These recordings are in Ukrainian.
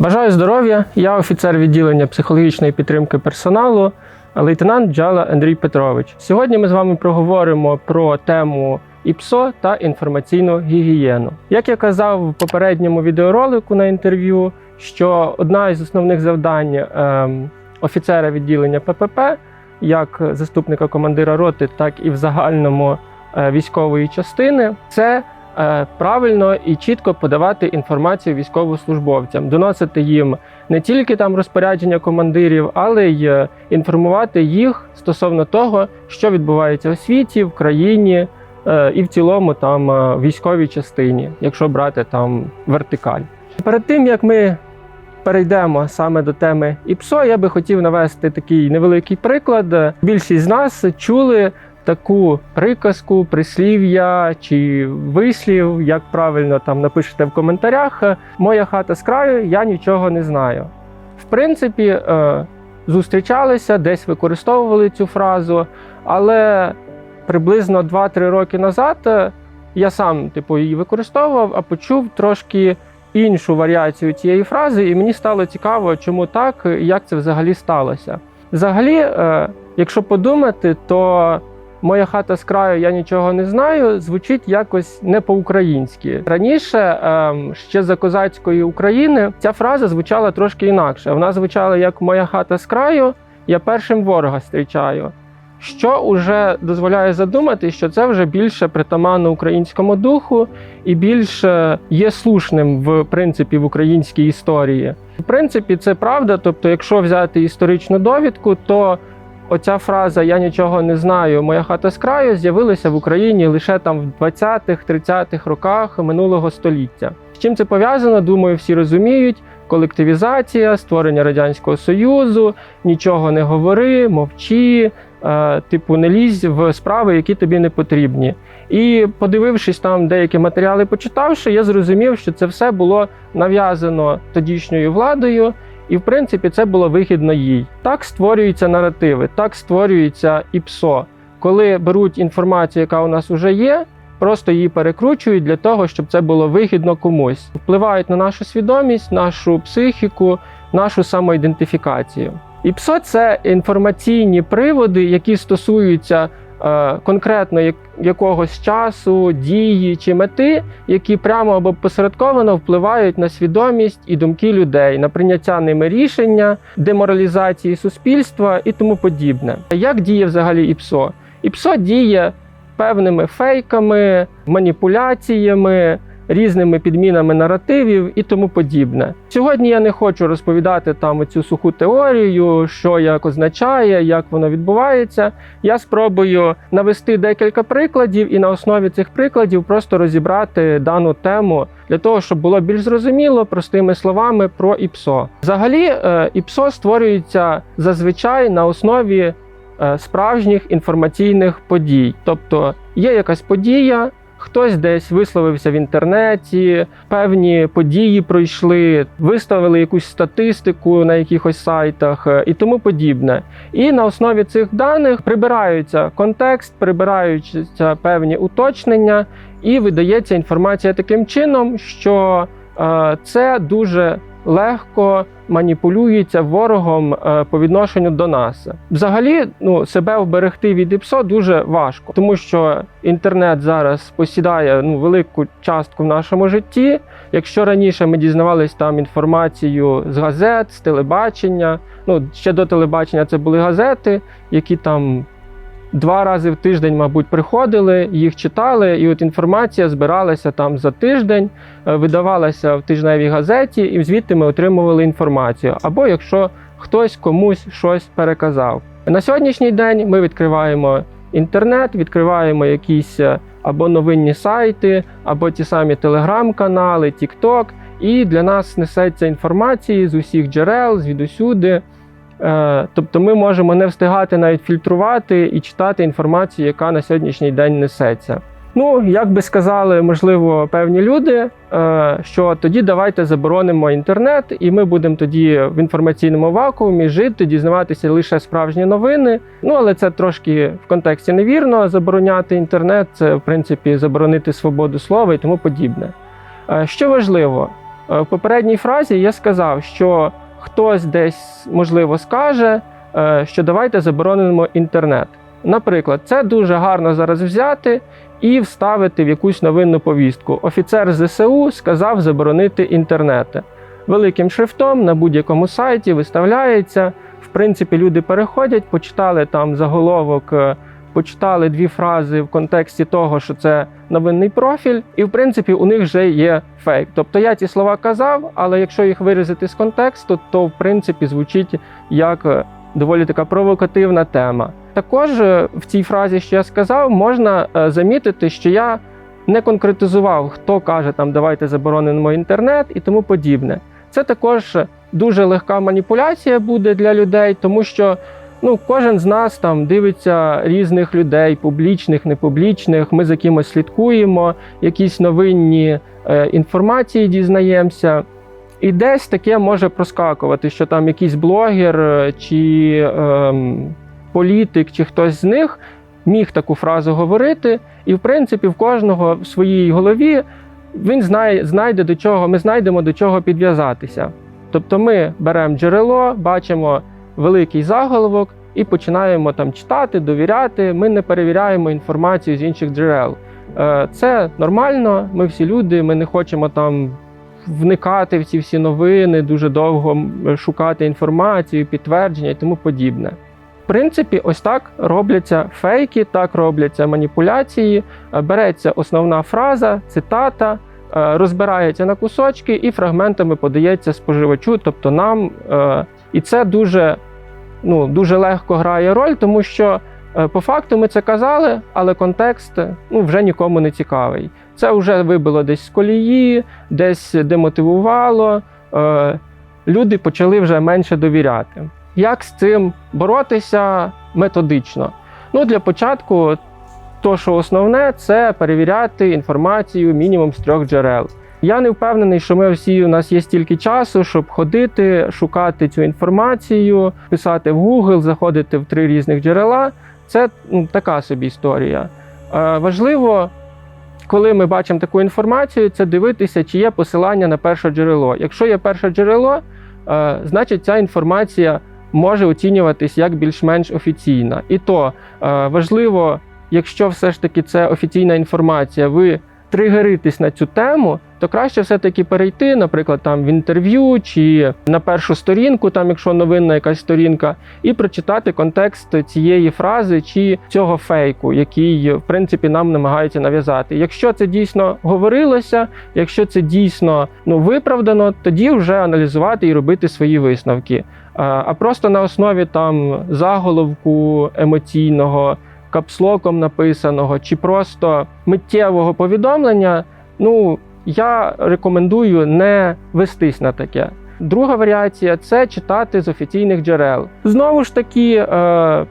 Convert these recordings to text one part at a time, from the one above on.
Бажаю здоров'я. Я офіцер відділення психологічної підтримки персоналу, лейтенант Джала Андрій Петрович. Сьогодні ми з вами проговоримо про тему ІПСО та інформаційну гігієну. Як я казав в попередньому відеоролику на інтерв'ю, що одна із основних завдань ем, офіцера відділення ППП, як заступника командира роти, так і в загальному е, військової частини, це правильно і чітко подавати інформацію військовослужбовцям, доносити їм не тільки там розпорядження командирів, але й е, інформувати їх стосовно того, що відбувається у світі, в країні е, і в цілому там е, військовій частині, якщо брати там вертикаль. Перед тим як ми перейдемо саме до теми ІПСО, я би хотів навести такий невеликий приклад. Більшість з нас чули таку приказку, прислів'я чи вислів, як правильно там напишете в коментарях. Моя хата з краю, я нічого не знаю. В принципі, е, зустрічалися, десь використовували цю фразу, але приблизно 2-3 роки назад е, я сам типу, її використовував, а почув трошки іншу варіацію цієї фрази, і мені стало цікаво, чому так, і як це взагалі сталося. Взагалі, е, якщо подумати, то Моя хата з краю, я нічого не знаю, звучить якось не по-українськи. Раніше, ем, ще за козацької України, ця фраза звучала трошки інакше. Вона звучала як Моя хата з краю, я першим ворога зустрічаю. Що вже дозволяє задумати, що це вже більше притаманно українському духу і більше є слушним в принципі в українській історії. В принципі, це правда. Тобто, якщо взяти історичну довідку, то Оця фраза Я нічого не знаю, моя хата з краю з'явилася в Україні лише там в 20-30-х роках минулого століття. З чим це пов'язано? Думаю, всі розуміють. Колективізація, створення радянського союзу, нічого не говори, мовчи, е, типу, не лізь в справи, які тобі не потрібні. І подивившись там деякі матеріали, почитавши, я зрозумів, що це все було нав'язано тодішньою владою. І в принципі це було вигідно їй. Так створюються наративи, так створюється ІПСО. Коли беруть інформацію, яка у нас вже є, просто її перекручують для того, щоб це було вигідно комусь. Впливають на нашу свідомість, нашу психіку, нашу самоідентифікацію. ІПСО це інформаційні приводи, які стосуються конкретно як, якогось часу, дії чи мети, які прямо або посередковано впливають на свідомість і думки людей, на прийняття ними рішення, деморалізації суспільства і тому подібне. Як діє взагалі ІПСО? ІПСО діє певними фейками, маніпуляціями. Різними підмінами наративів і тому подібне. Сьогодні я не хочу розповідати там цю суху теорію, що як означає, як воно відбувається. Я спробую навести декілька прикладів і на основі цих прикладів просто розібрати дану тему для того, щоб було більш зрозуміло простими словами про ІПСО. Взагалі, е, ІПСО створюється зазвичай на основі е, справжніх інформаційних подій, тобто є якась подія. Хтось десь висловився в інтернеті, певні події пройшли, виставили якусь статистику на якихось сайтах е, і тому подібне. І на основі цих даних прибираються контекст, прибираються певні уточнення, і видається інформація таким чином, що е, це дуже легко маніпулюється ворогом е, по відношенню до нас. Взагалі, ну себе вберегти від ІПСО дуже важко, тому що інтернет зараз посідає ну велику частку в нашому житті. Якщо раніше ми дізнавалися там інформацію з газет, з телебачення, ну ще до телебачення це були газети, які там. Два рази в тиждень, мабуть, приходили, їх читали, і от інформація збиралася там за тиждень, е, видавалася в тижневій газеті, і звідти ми отримували інформацію. Або якщо хтось комусь щось переказав. На сьогоднішній день ми відкриваємо інтернет, відкриваємо якісь е, або новинні сайти, або ті самі телеграм-канали, TikTok, і для нас несеться інформації з усіх джерел, звідусюди. Е, Тобто ми можемо не встигати навіть фільтрувати і читати інформацію, яка на сьогоднішній день несеться. Ну, як би сказали, можливо, певні люди, е, що тоді давайте заборонимо інтернет, і ми будемо тоді в інформаційному вакуумі жити, дізнаватися лише справжні новини. Ну, але це трошки в контексті невірно. Забороняти інтернет це в принципі заборонити свободу слова і тому подібне. Е, Що важливо, В попередній фразі я сказав, що хтось десь можливо скаже, е, що давайте заборонимо інтернет. Наприклад, це дуже гарно зараз взяти і вставити в якусь новинну повістку. Офіцер ЗСУ сказав заборонити інтернети. Великим шрифтом на будь-якому сайті виставляється. В принципі, люди переходять, почитали там заголовок, е, почитали дві фрази в контексті того, що це новинний профіль, і в принципі у них вже є фейк. Тобто я ці слова казав, але якщо їх вирізати з контексту, то в принципі звучить як е, доволі така провокативна тема. Також е, в цій фразі, що я сказав, можна е, замітити, що я не конкретизував, хто каже там давайте заборонимо інтернет і тому подібне. Це також дуже легка маніпуляція буде для людей, тому що ну, кожен з нас там дивиться різних людей, публічних, непублічних. Ми за кимось слідкуємо, якісь новинні е, інформації дізнаємося. І десь таке може проскакувати, що там якийсь блогер е, чи ем, політик, чи хтось з них міг таку фразу говорити, і в принципі в кожного в своїй голові він знає, знайде до чого, ми знайдемо до чого підв'язатися. Тобто ми беремо джерело, бачимо великий заголовок і починаємо там читати, довіряти. Ми не перевіряємо інформацію з інших джерел. Е, Це нормально, ми всі люди, ми не хочемо там вникати в ці всі новини, дуже довго шукати інформацію, підтвердження і тому подібне. В принципі, ось так робляться фейки, так робляться маніпуляції. Е, Береться основна фраза, цитата, е, розбирається на кусочки і фрагментами подається споживачу, тобто нам. І це дуже, ну, дуже легко грає роль, тому що е, по факту ми це казали, але контекст ну, вже нікому не цікавий. Це вже вибило десь з колії, десь демотивувало. е, Люди почали вже менше довіряти. Як з цим боротися методично? Ну, для початку, то, що основне, це перевіряти інформацію мінімум з трьох джерел. Я не впевнений, що ми всі у нас є стільки часу, щоб ходити, шукати цю інформацію, писати в Google, заходити в три різних джерела. Це ну, така собі історія. Е, важливо, коли ми бачимо таку інформацію, це дивитися, чи є посилання на перше джерело. Якщо є перше джерело, е, значить ця інформація може оцінюватись як більш-менш офіційна. І то е, важливо, якщо все ж таки це офіційна інформація, ви тригеритесь на цю тему, то краще все-таки перейти, наприклад, там в інтерв'ю чи на першу сторінку, там, якщо новинна якась сторінка, і прочитати контекст цієї фрази чи цього фейку, який в принципі нам намагаються нав'язати. Якщо це дійсно говорилося, якщо це дійсно ну виправдано, тоді вже аналізувати і робити свої висновки. А просто на основі там заголовку емоційного, капслоком написаного, чи просто миттєвого повідомлення, ну я рекомендую не вестись на таке. Друга варіація це читати з офіційних джерел. Знову ж таки, е,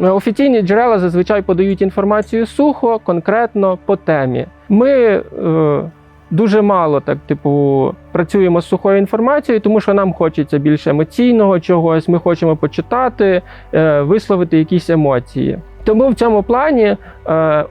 офіційні джерела зазвичай подають інформацію сухо, конкретно по темі. Ми е, дуже мало так, типу, працюємо з сухою інформацією, тому що нам хочеться більше емоційного чогось. Ми хочемо почитати, е, висловити якісь емоції. Тому в цьому плані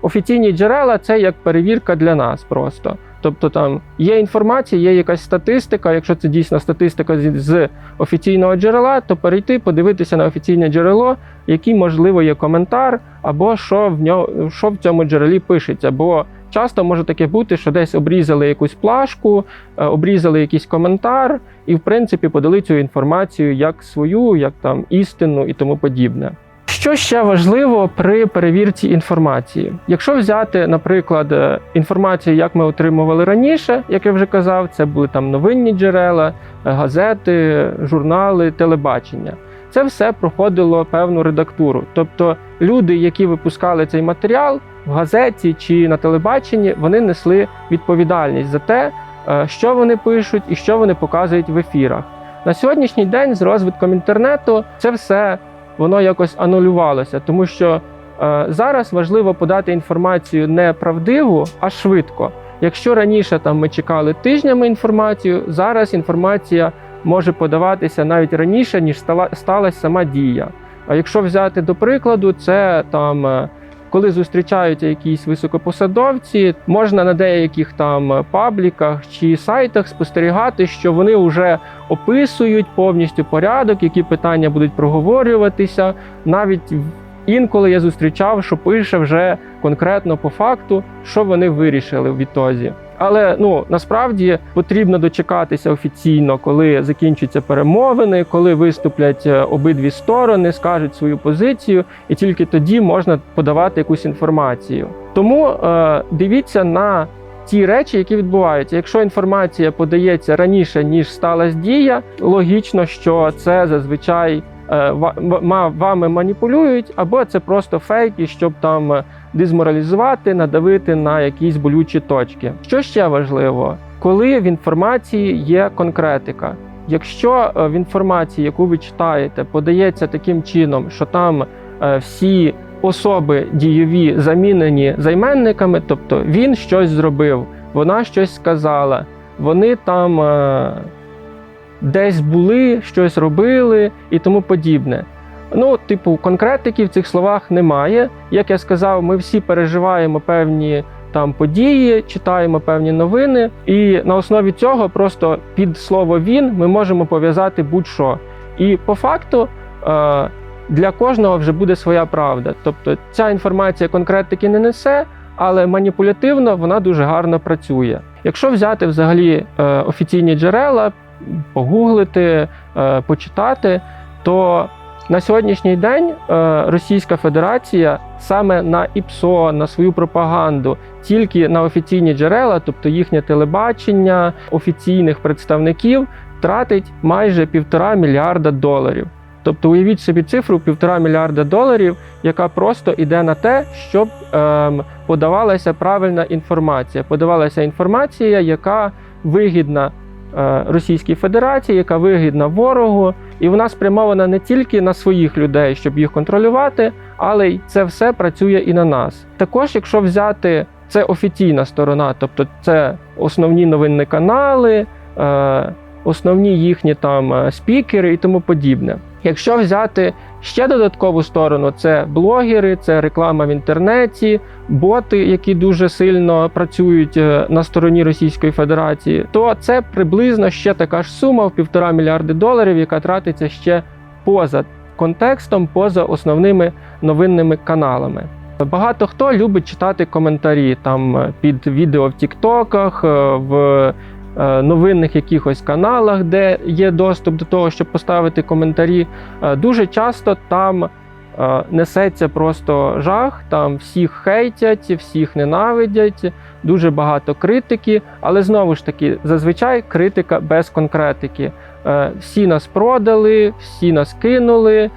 офіційні джерела це як перевірка для нас просто. Тобто там є інформація, є якась статистика. Якщо це дійсно статистика з, офіційного джерела, то перейти, подивитися на офіційне джерело, який можливо є коментар, або що в нього що в цьому джерелі пишеться. Бо часто може таке бути, що десь обрізали якусь плашку, е, обрізали якийсь коментар, і в принципі подали цю інформацію як свою, як там істину і тому подібне. Що ще важливо при перевірці інформації? Якщо взяти, наприклад, е, інформацію, як ми отримували раніше, як я вже казав, це були там новинні джерела, е, газети, журнали, телебачення. Це все проходило певну редактуру. Тобто люди, які випускали цей матеріал в газеті чи на телебаченні, вони несли відповідальність за те, е, що вони пишуть і що вони показують в ефірах. На сьогоднішній день з розвитком інтернету це все воно якось анулювалося, тому що е, зараз важливо подати інформацію не правдиву, а швидко. Якщо раніше там ми чекали тижнями інформацію, зараз інформація може подаватися навіть раніше, ніж стала сталася сама дія. А якщо взяти до прикладу, це там е, коли зустрічаються якісь високопосадовці, можна на деяких там пабліках чи сайтах спостерігати, що вони вже описують повністю порядок, які питання будуть проговорюватися. Навіть інколи я зустрічав, що пише вже конкретно по факту, що вони вирішили в відтозі. Але ну насправді потрібно дочекатися офіційно, коли закінчаться перемовини, коли виступлять е, обидві сторони, скажуть свою позицію, і тільки тоді можна подавати якусь інформацію. Тому е, дивіться на ті речі, які відбуваються. Якщо інформація подається раніше ніж сталася дія, логічно, що це зазвичай е, вами маніпулюють, або це просто фейки, щоб там е, дезморалізувати, надавити на якісь болючі точки. Що ще важливо, коли в інформації є конкретика. Якщо е, в інформації, яку ви читаєте, подається таким чином, що там всі особи дійові замінені займенниками, тобто він щось зробив, вона щось сказала, вони там е, десь були, щось робили і тому подібне. Ну, типу, конкретики в цих словах немає. Як я сказав, ми всі переживаємо певні там події, читаємо певні новини, і на основі цього просто під слово він ми можемо пов'язати будь-що. І по факту е, для кожного вже буде своя правда. Тобто ця інформація конкретики не несе, але маніпулятивно вона дуже гарно працює. Якщо взяти взагалі е, офіційні джерела, погуглити, е, почитати, то на сьогоднішній день е, Російська Федерація саме на ІПСО, на свою пропаганду, тільки на офіційні джерела, тобто їхнє телебачення, офіційних представників, тратить майже півтора мільярда доларів. Тобто уявіть собі цифру півтора мільярда доларів, яка просто йде на те, щоб ем, подавалася правильна інформація. Подавалася інформація, яка вигідна е, Російській Федерації, яка вигідна ворогу, і вона спрямована не тільки на своїх людей, щоб їх контролювати, але й це все працює і на нас. Також, якщо взяти це офіційна сторона, тобто це основні новинні канали, е, основні їхні там е, спікери і тому подібне. Якщо взяти ще додаткову сторону, це блогери, це реклама в інтернеті, боти, які дуже сильно працюють е, на стороні Російської Федерації, то це приблизно ще така ж сума в півтора мільярди доларів, яка тратиться ще поза контекстом, поза основними новинними каналами. Багато хто любить читати коментарі там е, під відео в Тіктоках, е, в новинних якихось каналах, де є доступ до того, щоб поставити коментарі. Е, Дуже часто там е, несеться просто жах, там всіх хейтять, всіх ненавидять, дуже багато критики, але знову ж таки, зазвичай критика без конкретики. Е, Всі нас продали, всі нас кинули,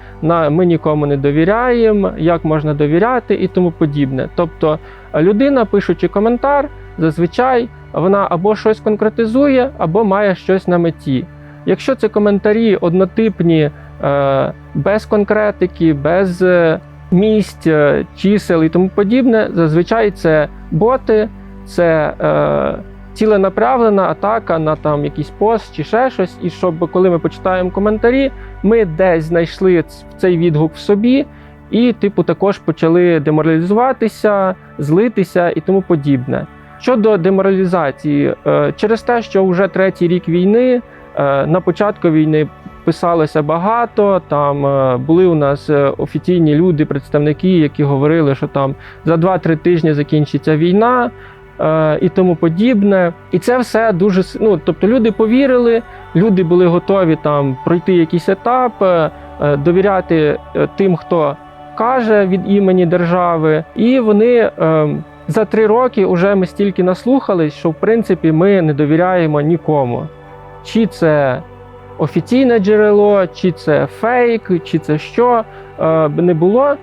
ми нікому не довіряємо, як можна довіряти і тому подібне. Тобто е, людина, пишучи коментар, зазвичай вона або щось конкретизує, або має щось на меті. Якщо це коментарі однотипні, е, без конкретики, без е, місць, е, чисел і тому подібне, зазвичай це боти, це ціленаправлена атака на там якийсь пост чи ще щось. І щоб коли ми почитаємо коментарі, ми десь знайшли цей відгук в собі, і, типу, також почали деморалізуватися, злитися і тому подібне. Щодо деморалізації, е, через те, що вже третій рік війни, е, на початку війни писалося багато. Там е, були у нас офіційні люди, представники, які говорили, що там за 2-3 тижні закінчиться війна. І тому подібне, і це все дуже ну, тобто люди повірили, люди були готові там пройти якийсь етап, довіряти тим, хто каже від імені держави, і вони ем, за три роки вже ми стільки наслухались, що в принципі ми не довіряємо нікому. Чи це офіційне джерело, чи це фейк, чи це що е, б не було.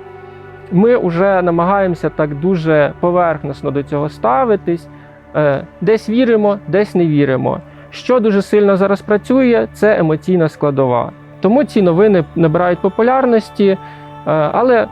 Ми вже намагаємося так дуже поверхносно до цього ставитись. Е, Десь віримо, десь не віримо. Що дуже сильно зараз працює, це емоційна складова. Тому ці новини набирають популярності, е, але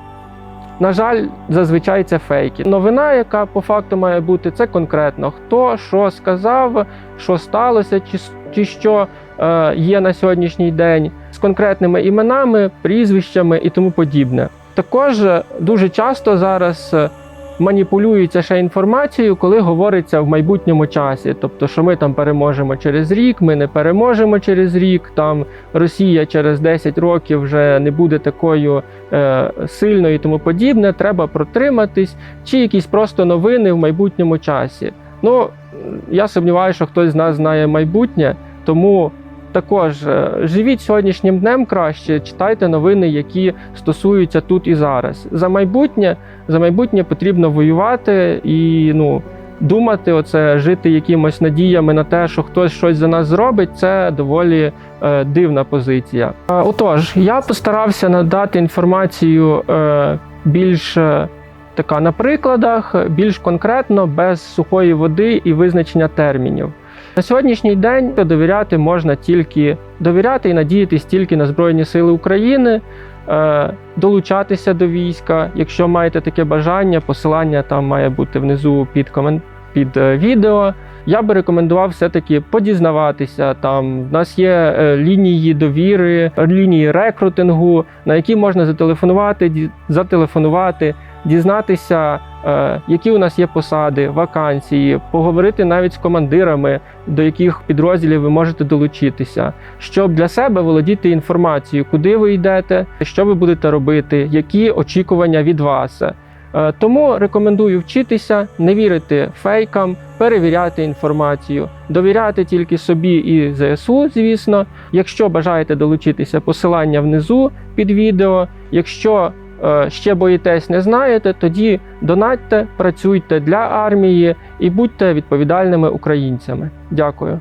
на жаль, зазвичай це фейки. Новина, яка по факту має бути, це конкретно хто що сказав, що сталося, чи, чи що е, є на сьогоднішній день з конкретними іменами, прізвищами і тому подібне. Також е, дуже часто зараз е, маніпулюється ще інформацією, коли говориться в майбутньому часі. Тобто, що ми там переможемо через рік, ми не переможемо через рік. Там Росія через 10 років вже не буде такою е, сильною і тому подібне. Треба протриматись, чи якісь просто новини в майбутньому часі. Ну я сумніваюся, що хтось з нас знає майбутнє, тому. Також е, живіть сьогоднішнім днем краще, читайте новини, які стосуються тут і зараз. За майбутнє за майбутнє потрібно воювати і ну, думати, оце жити якимось надіями на те, що хтось щось за нас зробить, це доволі е, дивна позиція. Е, отож, я постарався надати інформацію е, більш е, така на прикладах, більш конкретно, без сухої води і визначення термінів. На сьогоднішній день довіряти можна тільки довіряти і надіятись тільки на Збройні Сили України, е, долучатися до війська. Якщо маєте таке бажання, посилання там має бути внизу під комен... під е, відео. Я би рекомендував все-таки подізнаватися. Там в нас є е, лінії довіри, лінії рекрутингу, на які можна зателефонувати, зателефонувати, дізнатися, які у нас є посади, вакансії, поговорити навіть з командирами, до яких підрозділів ви можете долучитися, щоб для себе володіти інформацією, куди ви йдете, що ви будете робити, які очікування від вас. Е, Тому рекомендую вчитися, не вірити фейкам, перевіряти інформацію, довіряти тільки собі і ЗСУ, звісно. Якщо бажаєте долучитися, посилання внизу під відео. Якщо е, ще боїтесь, не знаєте, тоді донатьте, працюйте для армії і будьте відповідальними українцями. Дякую.